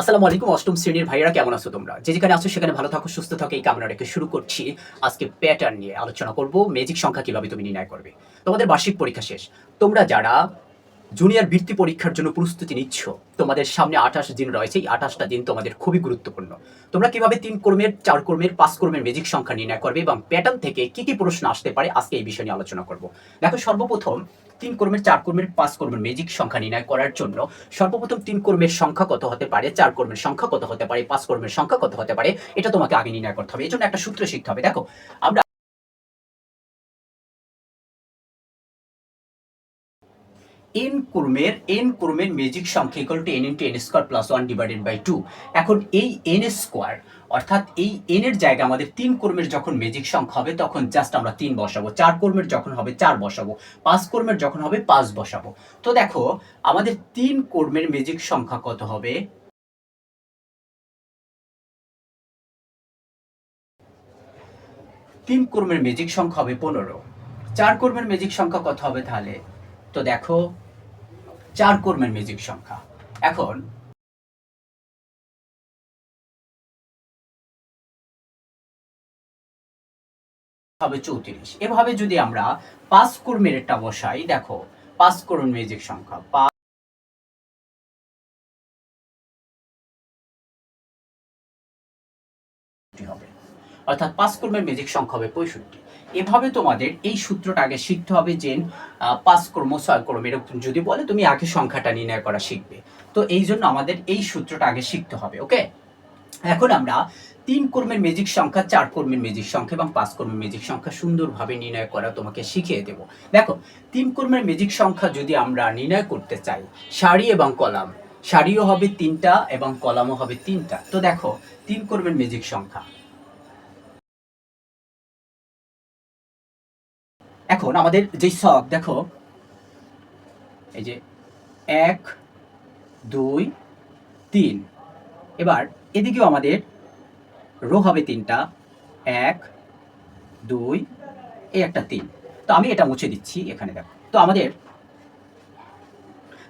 আসসালামু আলাইকুম, অষ্টম শ্রেণির ভাইয়েরা, কেমন আছো তোমরা? যে যেখানে আছো সেখানে ভালো থাকো, সুস্থ থাকো, এই কামনা রেখে শুরু করছি আজকে প্যাটার্ন নিয়ে আলোচনা করব ম্যাজিক সংখ্যা কীভাবে তুমি নির্ণয় করবে। তোমাদের বার্ষিক পরীক্ষা শেষ। তোমরা যারা জুনিয়র বৃত্তি পরীক্ষার জন্য প্রস্তুতি নিচ্ছ। তোমাদের সামনে আঠাশ দিন রয়েছে, এই আঠাশটা দিন তোমাদের খুবই গুরুত্বপূর্ণ। তোমরা কীভাবে তিন কর্মের, চার কর্মের, পাঁচ কর্মের ম্যাজিক সংখ্যা নির্ণয় করবে এবং প্যাটার্ন থেকে কি কি প্রশ্ন আসতে পারে, আজকে এই বিষয় নিয়ে আলোচনা করব। দেখো, সর্বপ্রথম তিন কর্মের, চার কর্মের, পাঁচ কর্মের ম্যাজিক সংখ্যা নির্ণয় করার জন্য সর্বপ্রথম তিন কর্মের সংখ্যা কত হতে পারে, চার কর্মের সংখ্যা কত হতে পারে, পাঁচ কর্মের সংখ্যা কত হতে পারে, এটা তোমাকে আগে নির্ণয় করতে হবে। এই জন্য একটা সূত্র শিখতে হবে। দেখো, আমরা এন কর্মের এন কর্মের ম্যাজিক সংখ্যা equal to n into n square plus one divided by two এখন এই এন স্কোয়ার অর্থাৎ এই এন এর জায়গায় আমাদের তিন কর্মের যখন ম্যাজিক সংখ্যা হবে, তখন জাস্ট আমরা তিন বসাবো। চার কর্মের যখন হবে, চার বসাবো। পাঁচ কর্মের যখন হবে, পাঁচ বসাবো। তো দেখো, আমাদের তিন কর্মের ম্যাজিক সংখ্যা কত হবে? তিন কর্মের ম্যাজিক সংখ্যা হবে পনেরো। চার কর্মের ম্যাজিক সংখ্যা কত হবে তাহলে? তো দেখো চার কর্মের ম্যাজিক সংখ্যা। এখন, হবে চৌত্রিশ। এভাবে যদি আমরা পাঁচ কর্মের একটা বসাই, দেখো, পাঁচ কর্মের ম্যাজিক সংখ্যা অর্থাৎ পাঁচ কর্মের ম্যাজিক সংখ্যা হবে পঁয়ষট্টি। এভাবে তোমাদের এই সূত্রটা আগে শিখতে হবে যে পাঁচ কর্ম, ছয় কর্ম, এরকম যদি বলে, তুমি আগে সংখ্যাটা নির্ণয় করা শিখবে। তো এই জন্য আমাদের এই সূত্রটা আগে শিখতে হবে ওকে এখন আমরা তিন কর্মের ম্যাজিক সংখ্যা, চার কর্মের ম্যাজিক সংখ্যা এবং পাঁচ কর্মের ম্যাজিক সংখ্যা সুন্দরভাবে নির্ণয় করা তোমাকে শিখিয়ে দেব। দেখো, তিন কর্মের ম্যাজিক সংখ্যা যদি আমরা নির্ণয় করতে চাই, সারি এবং কলাম, সারিও হবে তিনটা এবং কলামও হবে তিনটা। তো দেখো, তিন কর্মের ম্যাজিক সংখ্যা এখন আমাদের যে শখ, দেখো, এই যে এক, দুই, তিন। এবার এদিকেও আমাদের রো হবে তিনটা, এক, দুই, এই একটা তিন। তো আমি এটা মুছে দিচ্ছি এখানে, দেখো। তো আমাদের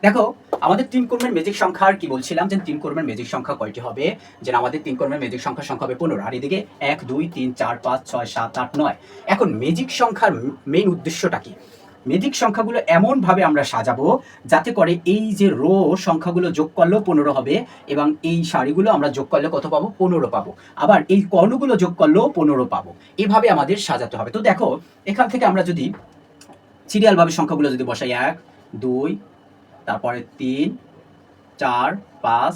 দেখো, আমাদের তিন কর্মের ম্যাজিক সংখ্যা আর কি বলছিলাম যে তিন কর্মের ম্যাজিক সংখ্যা কয়টি হবে? যে আমাদের তিন কর্মের ম্যাজিক সংখ্যা সংখ্যা হবে পনেরো। আর এদিকে এক, দুই, তিন, চার, পাঁচ, ছয়, সাত, আট, নয়। এখন ম্যাজিক সংখ্যার মেইন উদ্দেশ্যটা কি? ম্যাজিক সংখ্যাগুলো এমনভাবে আমরা সাজাবো যাতে করে এই যে রো সংখ্যাগুলো যোগ করলেও পনেরো হবে এবং এই সারিগুলো আমরা যোগ করলে কত পাবো? পনেরো পাবো। আবার এই কর্ণগুলো যোগ করলেও পনেরো পাবো। এভাবে আমাদের সাজাতে হবে। তো দেখো, এখান থেকে আমরা যদি সিরিয়ালভাবে সংখ্যাগুলো যদি বসাই, এক, দুই তারপরে তিন, চার, পাঁচ,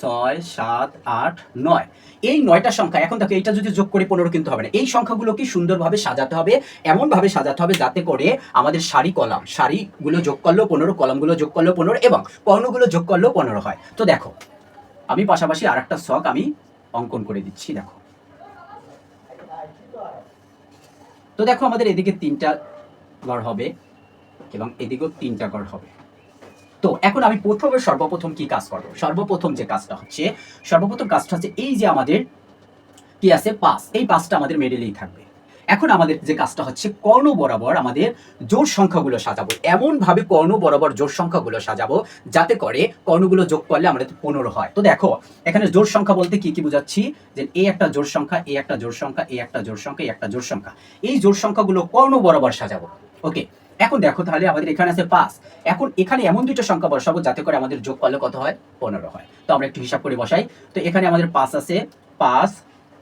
ছয়, সাত, আট, নয়। এই নয়টা সংখ্যা, এখন দেখো, এইটা যদি যোগ করে পনেরো কিন্তু হবে না। এই সংখ্যাগুলোকে সুন্দরভাবে সাজাতে হবে, এমনভাবে সাজাতে হবে যাতে করে আমাদের সারি কলাম, সারিগুলো যোগ করলেও পনেরো, কলামগুলো যোগ করলেও পনেরো এবং কর্ণগুলো যোগ করলেও পনেরো হয়। তো দেখো, আমি পাশাপাশি আর একটা শখ আমি অঙ্কন করে দিচ্ছি, দেখো। তো দেখো, আমাদের এদিকে তিনটা ঘর হবে। এবং এদিকেও তিনটা ঘর হবে। তো এখন আমি প্রথমে সর্বপ্রথম কি কাজ করব? সর্বপ্রথম যে কাজটা হচ্ছে, সর্বপ্রথম কাজটা হচ্ছে এই যে আমাদের কি আছে পাঁচ এই পাঁচটা আমাদের মেডেলেই থাকবে। এখন আমাদের যে কাজটা হচ্ছে, কর্ণ বরাবর আমাদের জোর সংখ্যাগুলো সাজাবো। এমন ভাবে কর্ণ বরাবর জোর সংখ্যাগুলো সাজাবো যাতে করে কর্ণগুলো যোগ করলে আমাদের পনেরো হয়। তো দেখো, এখানে জোর সংখ্যা বলতে কি কি বোঝাচ্ছি? যে এ একটা জোর সংখ্যা, এ একটা জোর সংখ্যা, এ একটা জোর সংখ্যা, এ একটা জোর সংখ্যা। এই জোর সংখ্যাগুলো কর্ণ বরাবর সাজাবো। ওকে এখন দেখো তাহলে আমাদের এখানে আছে পাঁচ। এখন এখানে এমন দুটো সংখ্যা বসাবো যাতে করে আমাদের যোগ করলে কত হয়? পনেরো হয়। তো আমরা একটু হিসাব করে বসাই। তো এখানে আমাদের পাঁচ আছে। পাঁচ,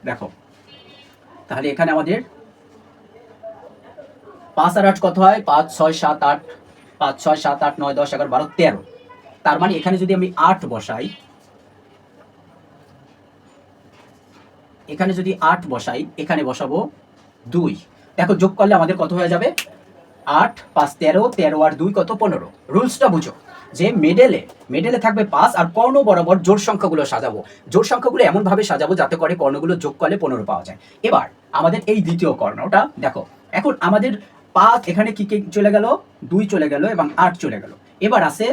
দেখো। তাহলে এখানে আমাদের পাঁচ আর আট কত হয়? পাঁচ, ছয়, সাত, আট। পাঁচ, ছয়, সাত, আট, নয়, দশ, এগারো, বারো, তেরো। তার মানে এখানে যদি আমি আট বসাই, এখানে যদি আট বসাই, এখানে বসাবো দুই। দেখো যোগ করলে আমাদের কত হয়ে যাবে? আট, পাঁচ, তেরো তেরো আর দুই কত? পনেরো। রুলসটা বুঝো। যে মেডেলে মেডেলে থাকবে পাঁচ আর কর্ণ বরাবর জোর সংখ্যাগুলো সাজাবো। জোর সংখ্যাগুলো এমনভাবে সাজাবো যাতে করে কর্ণগুলো যোগ করলে পনেরো পাওয়া যায়। এবার আমাদের এই দ্বিতীয় কর্ণটা দেখো, এখন আমাদের পাঁচ এখানে কি কি চলে গেল? দুই চলে গেল এবং আট চলে গেল। এবার আছে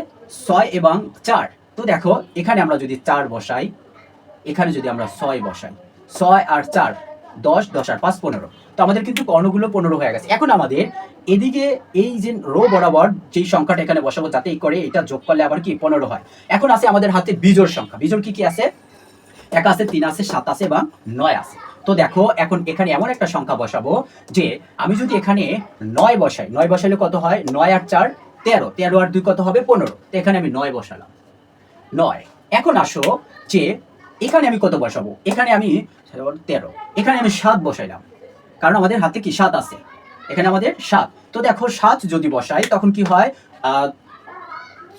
ছয় এবং চার। তো দেখো, এখানে আমরা যদি চার বসাই, এখানে যদি আমরা ছয় বসাই, ছয় আর চার দশ দশ আর পাঁচ, পনেরো। তো আমাদের কিন্তু কর্ণগুলো পনেরো হয়ে গেছে। এখন আমাদের এদিকে এই যে রো বরাবর যেই সংখ্যাটা এখানে বসাবো, যাতে এই করে এটা যোগ করলে আবার কি পনেরো হয়। এখন আছে আমাদের হাতে বিজোর সংখ্যা। বিজোর কি কি আছে? এক আছে, তিন আছে, সাত আছে এবং নয় আছে। তো দেখো, এখন এখানে এমন একটা সংখ্যা বসাবো যে আমি যদি এখানে নয় বসাই, নয় বসাইলে কত হয়? নয় আর চার, তেরো। তেরো আর দুই কত হবে? পনেরো। তো এখানে আমি নয় বসালাম। নয়। এখন আসো যে এখানে আমি কত বসাবো? এখানে আমি তেরো। এখানে আমি সাত বসাইলাম। কারণ আমাদের হাতে কি সাত আছে? এখানে আমাদের সাত। তো দেখো, সাত যদি বসাই, তখন কি হয়?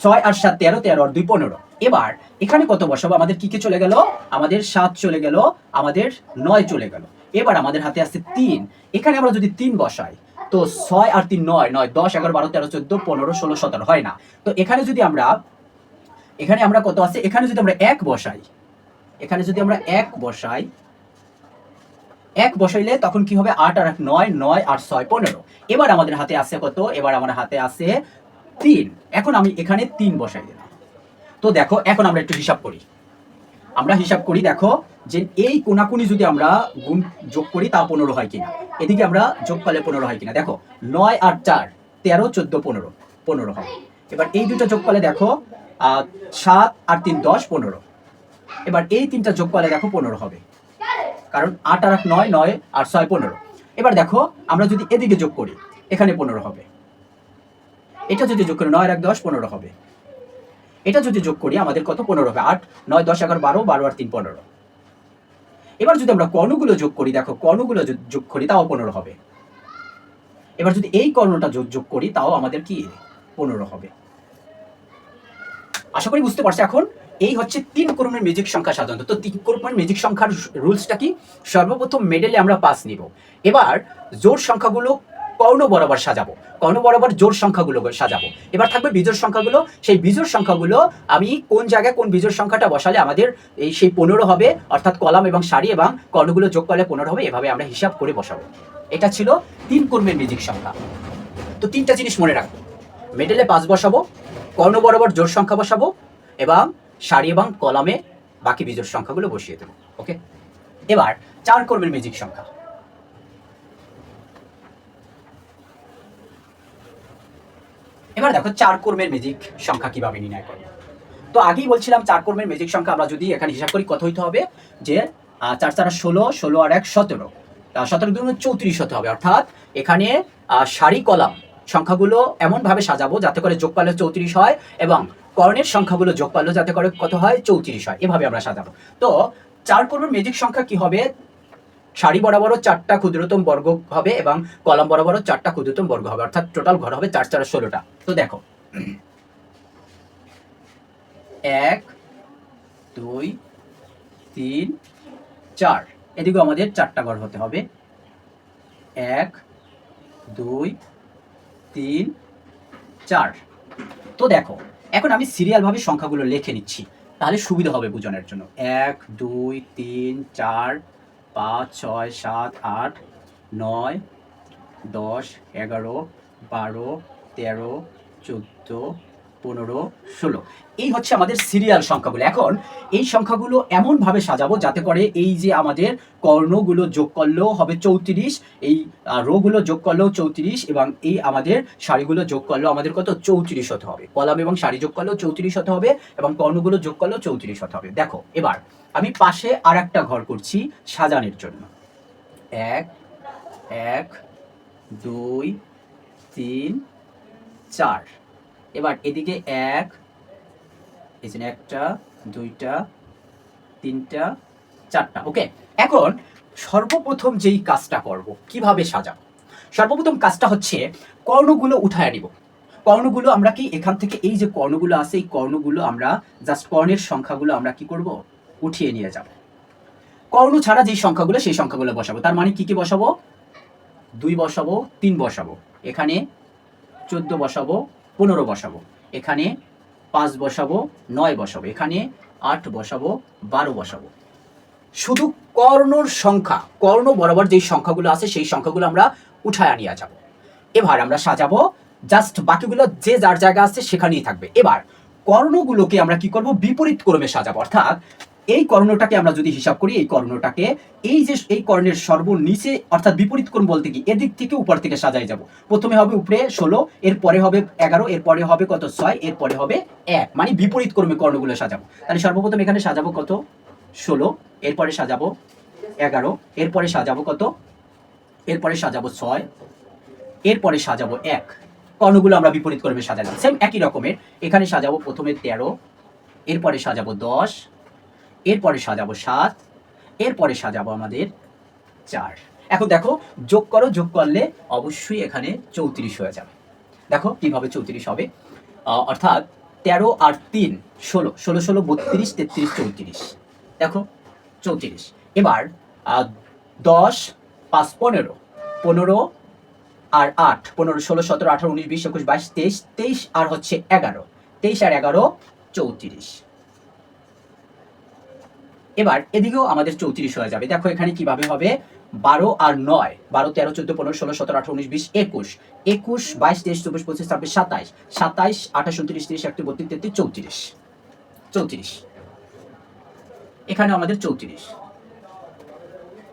ছয় আর সাত, তেরো তেরো আর দুই, পনেরো। এবার এখানে কত বসাবো? আমাদের কি কি চলে গেল? আমাদের সাত চলে গেল, আমাদের নয় চলে গেল। এবার আমাদের হাতে আছে তিন। এখানে আমরা যদি তিন বসাই, তো ছয় আর তিন নয় নয়, দশ, এগারো, বারো, তেরো, চোদ্দ, পনেরো, ষোলো, সতেরো, হয় না? তো এখানে যদি আমরা, এখানে আমরা কত আছে? এখানে যদি আমরা এক বসাই এখানে যদি আমরা এক বসাই, এক বসাইলে তখন কি হবে? আট আর এক, নয় নয় আর ছয়, পনেরো। এবার আমাদের হাতে আছে কত? এবার আমার হাতে আছে তিন। এখন আমি এখানে তিন বসাই দিলাম। তো দেখো, এখন আমরা একটু হিসাব করি। আমরা হিসাব করি, দেখো, যে এই কোনাকুনি যদি আমরা গুণ যোগ করি তা পনেরো হয় কিনা? এদিকে আমরা যোগ করলে পনেরো হয় কিনা? দেখো, নয় আর চার, তেরো, চোদ্দ, পনেরো। পনেরো হয় এবার এই দুটো যোগ করলে দেখো সাত আর তিন, দশ, পনেরো। এবার এই তিনটা যোগ করলে দেখো পনেরো হবে। কারণ আট আর এক নয় নয় আর ছয় পনেরো। এবার দেখো, আমরা যদি এদিকে যোগ করি, এখানে পনেরো হবে। এটা যদি যোগ করি, নয় এক, দশ, পনেরো হবে। এটা যদি যোগ করি, আমাদের কত? পনেরো হবে। আট, নয়, দশ, এগারো, বারো বারো আর তিন, পনেরো। এবার যদি আমরা কর্ণগুলো যোগ করি, দেখো, কর্ণগুলো যোগ করি, তাও পনেরো হবে। এবার যদি এই কর্ণটা যোগ যোগ করি, তাও আমাদের কি? পনেরো হবে। আশা করি বুঝতে পারছ এখন? এই হচ্ছে তিন ক্রমের মিউজিক সংখ্যা সাধারণত। তো তিন ক্রমের মিউজিক সংখ্যার রুলসটা কি? সর্বপ্রথম মেডেলে আমরা পাস নিব। এবার জোর সংখ্যাগুলো কর্ণ বরাবর সাজাবো। কর্ণ বরাবর জোর সংখ্যাগুলো সাজাবো। এবার থাকবে বিজোড় সংখ্যাগুলো। সেই বিজোড় সংখ্যাগুলো আমি কোন জায়গায় কোন বিজোড় সংখ্যাটা বসালে আমাদের এই সেই পনেরো হবে, অর্থাৎ কলাম এবং সারি এবং কর্ণগুলো যোগ করলে পনেরো হবে, এভাবে আমরা হিসাব করে বসাবো। এটা ছিল তিন কর্মের মিউজিক সংখ্যা। তো তিনটা জিনিস মনে রাখব। মেডেলে পাঁচ বসাবো, কর্ণ বরাবর জোর সংখ্যা বসাবো এবং সারি এবং কলামে বাকি বিজোড় সংখ্যাগুলো বসিয়ে দেবো ওকে এবার চার কর্মের মিউজিক সংখ্যা। এবার দেখো চার কর্মের মেজিক সংখ্যা কীভাবে নির্ণয় করব। তো আগেই বলছিলাম চার কর্মের মেজিক সংখ্যা আমরা যদি এখানে হিসাব করি কত হইতে হবে? যে চার চার ষোলো ষোলো আর এক সতেরো। সতেরো দুগুণ চৌত্রিশ হতে হবে, অর্থাৎ এখানে সারি কলাম সংখ্যাগুলো এমনভাবে সাজাবো যাতে করে যোগ পারলে চৌত্রিশ হয় এবং কর্ণের সংখ্যাগুলো যোগ পারলে যাতে করে কত হয়? চৌত্রিশ হয়। এভাবে আমরা সাজাবো। তো চার কর্মের মেজিক সংখ্যা কি হবে? সারি বরাবরও চারটা ক্ষুদ্রতম বর্গ হবে এবং কলম বরাবরও চারটা ক্ষুদ্রতম বর্গ হবে। অর্থাৎ টোটাল ঘর হবে চার চার ষোলোটা। তো দেখো। এক, দুই, তিন, চার। এদিকেও আমাদের চারটা ঘর হতে হবে। এক, দুই, তিন, চার। তো দেখো এখন আমি সিরিয়ালভাবে সংখ্যাগুলো লিখে নিচ্ছি, তাহলে সুবিধা হবে বোঝানোর জন্য। এক, দুই, তিন, চার, পাঁচ, ছয়, সাত, আট, নয়, দশ, এগারো, বারো, তেরো, চোদ্দ পনেরো, ষোলো। এই হচ্ছে আমাদের সিরিয়াল সংখ্যাগুলো। এখন এই সংখ্যাগুলো এমনভাবে সাজাবো যাতে করে এই যে আমাদের কর্ণগুলো যোগ করলেও হবে চৌত্রিশ, এই রোগুলো যোগ করলেও চৌত্রিশ এবং এই আমাদের সারিগুলো যোগ করলেও আমাদের কত? চৌত্রিশ হতে হবে। কলাম এবং সারি যোগ করলেও চৌত্রিশ হতে হবে এবং কর্ণগুলো যোগ করলেও চৌত্রিশ হতে হবে। দেখো, এবার আমি পাশে আর একটা ঘর করছি সাজানোর জন্য। এক এক, দুই, তিন, চার। এবার এদিকে এক এখানে একটা, দুইটা, তিনটা, চারটা ওকে এখন সর্বপ্রথম যেই কাজটা করব, কীভাবে সাজাবো? সর্বপ্রথম কাজটা হচ্ছে কর্ণগুলো উঠায় নিব। কর্ণগুলো আমরা কি এখান থেকে এই যে কর্ণগুলো আছে, এই কর্ণগুলো আমরা জাস্ট কর্ণের সংখ্যাগুলো আমরা কি করব? উঠিয়ে নিয়ে যাব। কর্ণ ছাড়া যে সংখ্যাগুলো, সেই সংখ্যাগুলো বসাবো। তার মানে কি কি বসাবো? দুই বসাবো, তিন বসাবো। এখানে চোদ্দ বসাবো পনেরো বসাবো। এখানে পাঁচ বসাবো, নয় বসাবো। এখানে আট বসাবো, বারো বসাবো। শুধু কর্ণর সংখ্যা, কর্ণ বরাবর যেই সংখ্যাগুলো আছে, সেই সংখ্যাগুলো আমরা উঠায় আনিয়ে যাব। এবার আমরা সাজাবো জাস্ট বাকিগুলো যে যার জায়গা আছে সেখানেই থাকবে। এবার কর্ণগুলোকে আমরা কি করব? বিপরীত ক্রমে সাজাবো। অর্থাৎ এই কর্ণটাকে আমরা যদি হিসাব করি, এই কর্ণটাকে এই যে এই কর্ণের সর্বনিচে অর্থাৎ বিপরীত কোণ বলতে কি, এদিক থেকে উপর থেকে সাজাই যাব। প্রথমে হবে উপরে ষোলো, এরপরে হবে এগারো, এরপরে হবে কত? ছয়, এরপরে হবে এক। মানে বিপরীত ক্রমে কর্ণগুলো সাজাবো। তাহলে সর্বপ্রথম এখানে সাজাবো কত? ষোলো, এরপরে সাজাবো এগারো, এরপরে সাজাবো কত? এরপরে সাজাবো ছয়, এরপরে সাজাবো এক। কর্ণগুলো আমরা বিপরীত ক্রমে সাজালাম। সেম একই রকমের। এখানে সাজাবো প্রথমে তেরো, এরপরে সাজাবো দশ এরপরে সাজাবো সাত, এরপরে সাজাবো আমাদের চার। এখন দেখো, যোগ করো, যোগ করলে অবশ্যই এখানে চৌত্রিশ হয়ে যাবে। দেখো কীভাবে চৌত্রিশ হবে? অর্থাৎ তেরো আর তিন, ষোলো। ষোলো ষোলো, বত্রিশ, তেত্রিশ, চৌত্রিশ। দেখো, চৌত্রিশ। এবার দশ পাঁচ পনেরো। পনেরো আর আট। পনেরো, ষোলো, সতেরো, আঠারো, উনিশ, বিশ, একুশ, বাইশ, তেইশ তেইশ আর হচ্ছে এগারো। তেইশ আর এগারো, চৌত্রিশ। এবার এদিকেও আমাদের চৌত্রিশ হয়ে যাবে। দেখো এখানে কীভাবে হবে? বারো আর নয়, বারো, তেরো, চোদ্দ, পনেরো, ষোলো, সতেরো, আঠারো, উনিশ, বিশ, একুশ। একুশ, বাইশ, তেইশ, চব্বিশ, পঁচিশ, ছাব্বিশ, সাতাইশ। সাতাইশ, আঠাশ, উনত্রিশ, তিরিশ একটি বত্রিশ, তেত্রিশ, চৌত্রিশ। চৌত্রিশ। এখানে আমাদের চৌত্রিশ।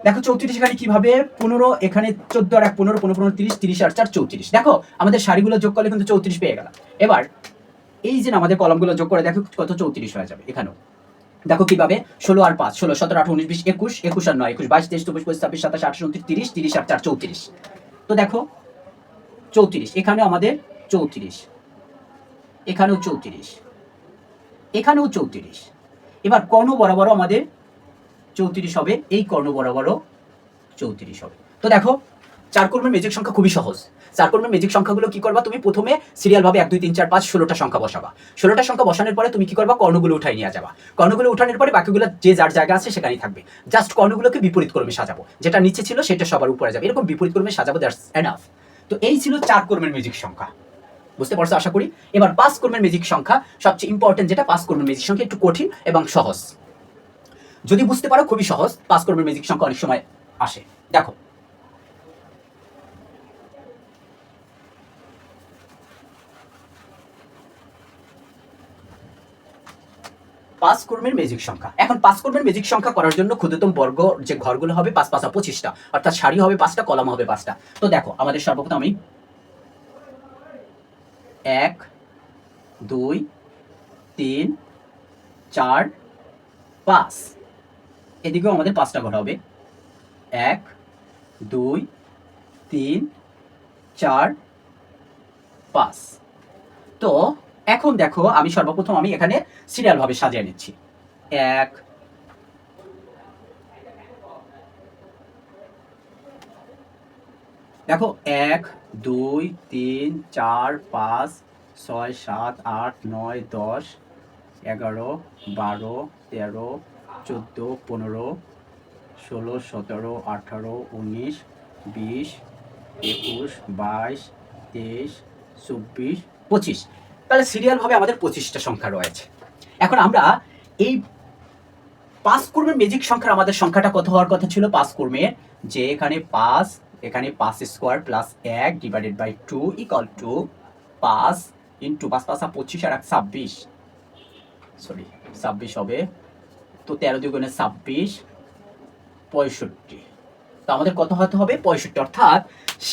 দেখো চৌত্রিশ এখানে কীভাবে? পনেরো, এখানে চোদ্দ আর এক, পনেরো পনেরো পনেরো, তিরিশ তিরিশ আর চার, চৌত্রিশ। দেখো আমাদের শাড়িগুলো যোগ করলে কিন্তু চৌত্রিশ পেয়ে গেলাম। এবার এই যে আমাদের কলমগুলো যোগ করে, দেখো কত চৌত্রিশ হয়ে যাবে এখানেও। দেখো কীভাবে? ষোলো আর পাঁচ, ষোলো, সতেরো, আঠারো, উনিশ, বিশ, একুশ একুশ আর নয়, একুশ, বাইশ, তেইশ, চব্বিশ, পঁচিশ, ছাব্বিশ, সাতাশ, আঠাশ, উনত্রিশ, তিরিশ তিরিশ, আর চার, চৌত্রিশ। তো দেখো, চৌত্রিশ এখানে আমাদের চৌত্রিশ, এখানেও চৌত্রিশ এখানেও চৌত্রিশ। এবার কর্ণ বরাবরও আমাদের চৌত্রিশ হবে, এই কর্ণ বরাবরও চৌত্রিশ হবে। তো দেখো চার কর্মের সংখ্যা খুবই সহজ। চার কর্মের মেজিক সংখ্যাগুলো কি করবা? তুমি প্রথমে সিরিয়াল ভাবে এক, দুই, তিন, চার, পাঁচ, ষোলোটা সংখ্যা বসাবা। ষোলোটা সংখ্যা বসানোর পরে তুমি কি করবা? কর্ণগুলো উঠাই নিয়ে যাবা। কর্ণগুলো উঠানোর পরে বাকিগুলো যে যার জায়গা আছে সেখানেই থাকবে। জাস্ট কর্ণগুলোকে বিপরীত ক্রমে সাজাবো। যেটা নিচে ছিল সেটা সবার উপরে যাবে। এরকম বিপরীত ক্রমে সাজাবো দ্যাটস এনাফ তো এই ছিল চার কর্মের মেজিক সংখ্যা। বুঝতে পারছ আশা করি? এবার পাঁচ কর্মের মেজিক সংখ্যা সবচেয়ে ইম্পর্টেন্ট যেটা পাঁচ কর্মের মেজিক সংখ্যা একটু কঠিন এবং সহজ। যদি বুঝতে পারো, খুবই সহজ। পাঁচ কর্মের মেজিক সংখ্যা অনেক সময় আসে। দেখো পাঁচ কর্মের মেজিক সংখ্যা। এখন পাঁচ কর্মের মেজিক সংখ্যা করার জন্য ক্ষুদ্রতম বর্গ যে ঘরগুলো হবে, পাঁচ পাঁচা পঁচিশটা। অর্থাৎ সারি হবে পাঁচটা, কলাম হবে পাঁচটা। তো দেখো, আমাদের সর্বপ্রথম আমি এক, দুই, তিন, চার, পাঁচ। এদিকেও আমাদের পাঁচটা ঘর হবে। এক, দুই, তিন, চার, পাঁচ। তো এখন দেখো, আমি সর্বপ্রথম আমি এখানে সিরিয়াল ভাবে সাজিয়ে নিচ্ছি। এক, দেখো, এক, দুই, তিন, চার, পাঁচ, ছয়, সাত, আট, নয়, দশ, এগারো, বারো, তেরো, চোদ্দ, পনেরো, ষোলো, সতেরো, আঠারো, উনিশ, বিশ, একুশ, বাইশ, তেইশ, চব্বিশ, পঁচিশ। তাহলে সিরিয়ালভাবে আমাদের পঁচিশটা সংখ্যা রয়েছে। এখন আমরা এই পাঁচ কর্মের মেজিক সংখ্যার আমাদের সংখ্যাটা কত হওয়ার কথা ছিল? পাঁচ কর্মের যে এখানে পাঁচ এখানে পাঁচ স্কোয়ার প্লাস এক divided by two equal to পাঁচ ইন্টু পাঁচ, পাঁচা পঁচিশ, আর এক, ছাব্বিশ। সরি ছাব্বিশ হবে। তো তেরো দুগুণে ছাব্বিশ, পঁয়ষট্টি। তো আমাদের কত হতে হবে? পঁয়ষট্টি। অর্থাৎ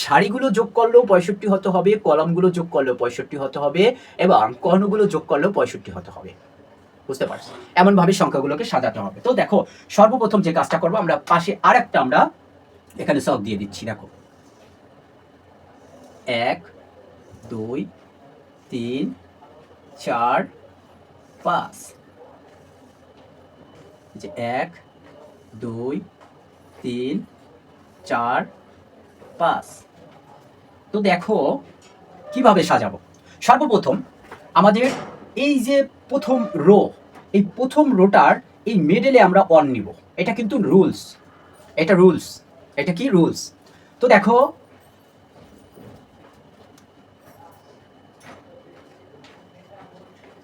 সারিগুলো যোগ করলেও পঁয়ষট্টি হতে হবে, কলমগুলো যোগ করলেও পঁয়ষট্টি হতে হবে, এবং কর্ণগুলো যোগ করলেও পঁয়ষট্টি হতে হবে। বুঝতে পারছি এমন ভাবে সংখ্যাগুলোকে সাজাতে হবে। তো দেখো, সর্বপ্রথম যে কাজটা করব, আমরা পাশে আরেকটা আমরা এখানে সব দিয়ে দিচ্ছি, দেখো। এক, দুই, তিন, চার, পাঁচ। যে এক, দুই, তিন চার, পাঁচ। তো দেখো, কীভাবে সাজাবো? সর্বপ্রথম আমাদের এই যে প্রথম রো এই প্রথম রোটার এই মিডলে আমরা অন নিব। এটা কিন্তু রুলস এটা রুলস এটা কি রুলস তো দেখো,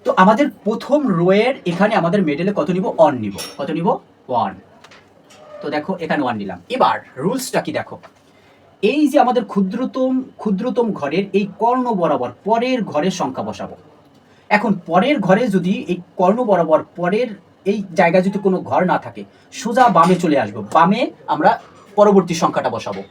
তো আমাদের প্রথম রোয়ের এখানে আমাদের মিডলে কত নিব? অন নিব। কত নিব? ওয়ান তো দেখো, এখানে ওয়ান নিলাম। এবার রুলসটা কি দেখো? এই যে আমাদের ক্ষুদ্রতম ক্ষুদ্রতম ঘরের এই কর্ণ বরাবর পরের ঘরের সংখ্যা বসাবো। এখন পরের ঘরে যদি এই কর্ণ বরাবর পরের এই জায়গায় যদি কোনো ঘর না থাকে, সোজা বামে চলে আসব। বামে আমরা পরবর্তী সংখ্যাটা বসাবো।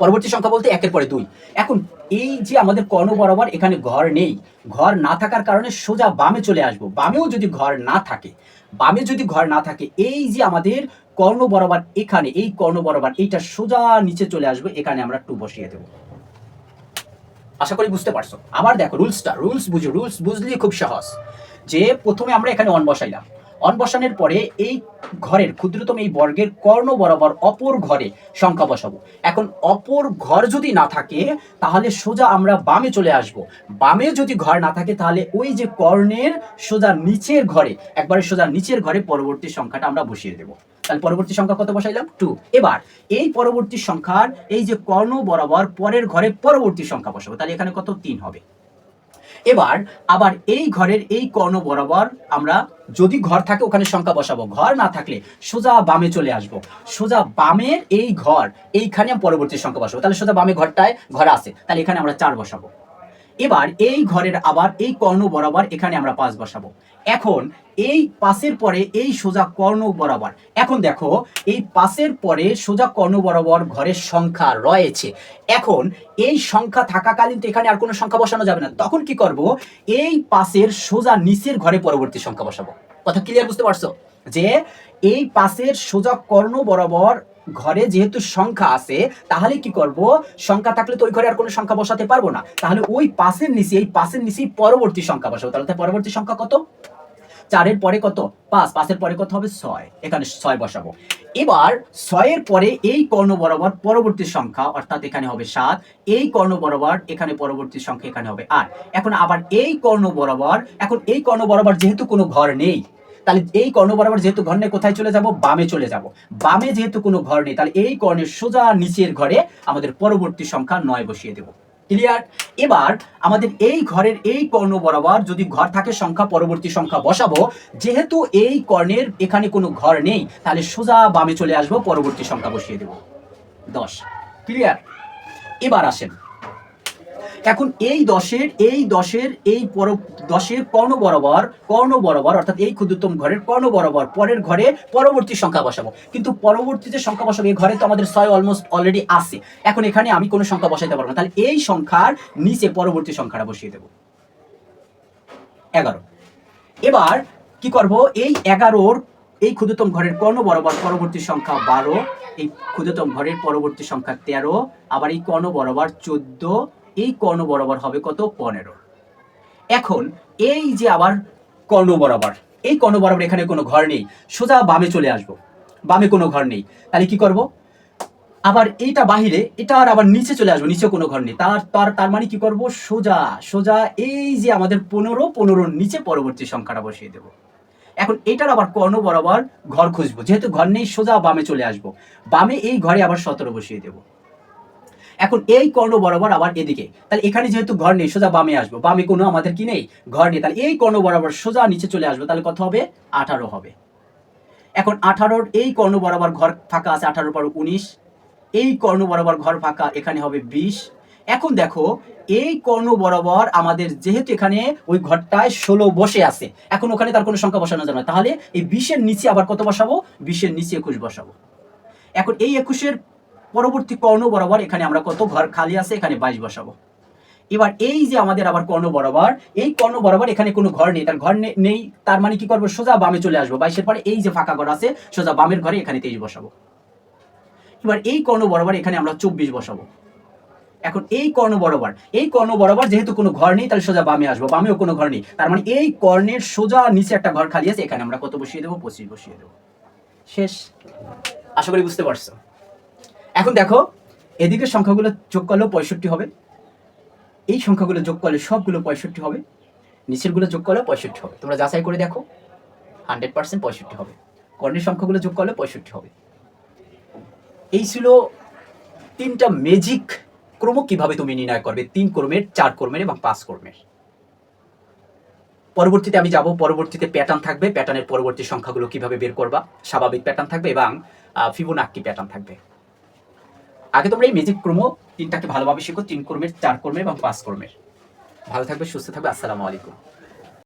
পরবর্তী সংখ্যা বলতে একের পরে দুই। এখন এই যে আমাদের কর্ণ বরাবর এখানে ঘর নেই, ঘর না থাকার কারণে সোজা বামে চলে আসব। বামেও যদি ঘর না থাকে, বামে যদি ঘর না থাকে, এই যে আমাদের কর্ণ বরাবর এখানে, এই কর্ণ বরাবর এইটা সোজা নিচে চলে আসবে, এখানে আমরা টু বসিয়ে দেবো। আশা করি বুঝতে পারছ। আবার দেখো রুলসটা রুলস বুঝো রুলস বুঝলে খুব সহজ। যে প্রথমে আমরা এখানে অন বসাইলাম। অন বসানোর পরে এই ঘরের, ক্ষুদ্রতম এই বর্গের কর্ণ বরাবর অপর ঘরে সংখ্যা বসাবো। এখন অপর ঘর যদি না থাকে, তাহলে সোজা আমরা বামে চলে আসব। বামে যদি ঘর না থাকে, তাহলে ওই যে কর্ণের সোজা নিচের ঘরে, একবারে সোজা নিচের ঘরে পরবর্তী সংখ্যাটা আমরা বসিয়ে দেবো। তাহলে পরবর্তী সংখ্যা কত বসাইলাম? টু এবার, এই পরবর্তী সংখ্যার এই যে কর্ণ বরাবর পরের ঘরে পরবর্তী সংখ্যা বসাবো, তাহলে এখানে কত? তিন হবে। এবার, আবার এই ঘরের এই কর্ণ বরাবর আমরা যদি ঘর থাকে ওখানে সংখ্যা বসাবো। ঘর না থাকলে সোজা বামে চলে আসব। সোজা বামের এই ঘর, এইখানে পরবর্তী সংখ্যা বসাবো। তাহলে সোজা বামে ঘরটায়, ঘর আছে। তাহলে এখানে আমরা চার বসাবো। এবার এই ঘরের আবার এই কর্ণ বরাবর এখানে আমরা পাঁচ বসাবো। এখন এই পাশের পরে এই সোজা কর্ণ বরাবর। এখন দেখো, এই পাশের পরে সোজা কর্ণ বরাবর ঘরের সংখ্যা রয়েছে। এখন এই সংখ্যা থাকাকালীন তো এখানে আর কোনো সংখ্যা বসানো যাবে না। তখন কি করব? এই পাশের সোজা নিচের ঘরে পরবর্তী সংখ্যা বসাবো। কথা ক্লিয়ার বুঝতে পারছ? যে এই পাশের সোজা কর্ণ বরাবর ঘরে যেহেতু সংখ্যা আছে, তাহলে কি করব? সংখ্যা থাকলে তো ওই ঘরে আর কোনো সংখ্যা বসাতে পারব না। তাহলে ওই পাশের নিচে, এই পাশের নিচেই পরবর্তী সংখ্যা বসাবো। তাহলে পরবর্তী সংখ্যা কত? চারের পরে কত? পাঁচ। পাঁচের পরে কত হবে? ছয়। এখানে ছয় বসাবো। এবার ছয়ের পরে এই কর্ণ বরাবর পরবর্তী সংখ্যা, অর্থাৎ এখানে হবে সাত। এই কর্ণ বরাবর এখানে পরবর্তী সংখ্যা এখানে হবে আট। এখন আবার এই কর্ণ বরাবর, এখন এই কর্ণ বরাবর যেহেতু কোনো ঘর নেই তাহলে এই কর্ণ বরাবর যেহেতু ঘর নেই কোথায় চলে যাব? বামে চলে যাব। বামে যেহেতু কোনো ঘর নেই, তাহলে এই কর্ণের সোজা নিচের ঘরে আমাদের পরবর্তী সংখ্যা নয় বসিয়ে দেবো। ক্লিয়ার এবার আমাদের এই ঘরের এই কর্ণ বরাবর যদি ঘর থাকে, সংখ্যা পরবর্তী সংখ্যা বসাবো। যেহেতু এই কর্ণের এখানে কোনো ঘর নেই, তাহলে সোজা বামে চলে আসব, পরবর্তী সংখ্যা বসিয়ে দেব। দশ। ক্লিয়ার এবার আসেন। এখন এই দশের এই দশের, এই পর, দশের কর্ণ বরাবর কর্ণ বরাবর, অর্থাৎ এই ক্ষুদ্রতম ঘরের কর্ণ বরাবর, পরের ঘরে পরবর্তী সংখ্যা বসাবো। কিন্তু পরবর্তীতে সংখ্যা বসাবো, এই ঘরে তো আমাদের ছয় অলমোস্ট অলরেডি আছে। এখন এখানে আমি কোনো সংখ্যা বসাইতে পারব না। তাহলে এই সংখ্যার নিচে পরবর্তী সংখ্যাটা বসিয়ে দেবো। এগারো। এবার কি করব? এই এগারোর, এই ক্ষুদ্রতম ঘরের কর্ণ বরাবর পরবর্তী সংখ্যা বারো, এই ক্ষুদ্রতম ঘরের পরবর্তী সংখ্যা তেরো, আবার এই কর্ণ বরাবর চোদ্দ এই কর্ণ বরাবর হবে কত? পনেরো। এখন এই যে আবার কর্ণ বরাবর, এই কর্ণ বরাবর এখানে কোনো ঘর নেই। সোজা বামে চলে আসব। বামে কোনো ঘর নেই। তাহলে কি করব? আবার এইটা বাহিরে, এটা আর আবার নিচে চলে আসব, নিচে কোনো ঘর নেই। তার তার তার মানে কি করব? সোজা সোজা এই যে আমাদের পনেরো, পনেরোর নিচে পরবর্তী সংখ্যাটা বসিয়ে দেবো। এখন এটার আবার কর্ণ বরাবর ঘর খুঁজবো। যেহেতু ঘর নেই, সোজা বামে চলে আসব। বামে এই ঘরে আবার সতেরো বসিয়ে দেবো। এখন এই কর্ণ বরাবর আবার এদিকে। তাহলে এখানে যেহেতু ঘর নেই, সোজা বামে আসব। বামে কোনো আমাদের কি নেই? ঘর নেই। তাহলে এই কর্ণ বরাবর সোজা নিচে চলে আসব। তাহলে কত হবে? আঠারো হবে। এখন আঠারোর এই কর্ণ বরাবর ঘর ফাঁকা আছে আঠারোর পর উনিশ। এই কর্ণ বরাবর ঘর ফাঁকা, এখানে হবে বিশ। এখন দেখো, এই কর্ণ বরাবর আমাদের যেহেতু এখানে ওই ঘরটায় ষোলো বসে আছে, এখন ওখানে তার কোনো সংখ্যা বসানো যাবে তাহলে এই বিশের নিচে আবার কত বসাবো? বিশের নিচে একুশ বসাবো। এখন এই একুশের পরবর্তী কর্ণ বরাবর এখানে আমরা কত ঘর খালি আছে, এখানে বাইশ বসাবো। এবার এই যে আমাদের আবার কর্ণ বরাবর, এই কর্ণ বরাবর এখানে কোনো ঘর নেই, তার ঘর নেই, তার মানে কি করব? সোজা বামে চলে আসব। বাইশের পরে এই যে ফাঁকা ঘর আছে, সোজা বামের ঘরে এখানে তেইশ বসাবো। এবার এই কর্ণ বরাবর এখানে আমরা চব্বিশ বসাবো। এখন এই কর্ণ বরাবর, এই কর্ণ বরাবর যেহেতু কোনো ঘর নেই, তাহলে সোজা বামে আসব, বামেও কোনো ঘর নেই। তার মানে এই কর্ণের সোজা নিচে একটা ঘর খালি আছে, এখানে আমরা কত বসিয়ে দেবো? পঁচিশ বসিয়ে দেবো। শেষ। আশা করি বুঝতে পারছ। এখন দেখো এদিকে সংখ্যাগুলো যোগ করলেও পঁয়ষট্টি হবে। এই সংখ্যাগুলো যোগ করলে সবগুলো পঁয়ষট্টি হবে। নিচেরগুলো যোগ করলেও পঁয়ষট্টি হবে। তোমরা যাচাই করে দেখো হান্ড্রেড পার্সেন্ট পঁয়ষট্টি হবে। কর্ণের সংখ্যাগুলো যোগ করলে পঁয়ষট্টি হবে। এই ছিল তিনটা ম্যাজিক ক্রম কীভাবে তুমি নির্ণয় করবে, তিন ক্রমের, চার ক্রমের এবং পাঁচ ক্রমের। পরবর্তীতে আমি যাব, পরবর্তীতে প্যাটার্ন থাকবে প্যাটার্নের পরবর্তী সংখ্যাগুলো কীভাবে বের করবা, স্বাভাবিক প্যাটার্ন থাকবে এবং ফিবোনাক্কি প্যাটার্ন থাকবে। আগে তোমরা এই ম্যাজিক ক্রম তিনটাকে ভালোভাবে শেখো, তিন কর্মের, চার কর্মের এবং পাঁচ কর্মের। ভালো থাকবে, সুস্থ থাকবে, আসসালামু আলাইকুম।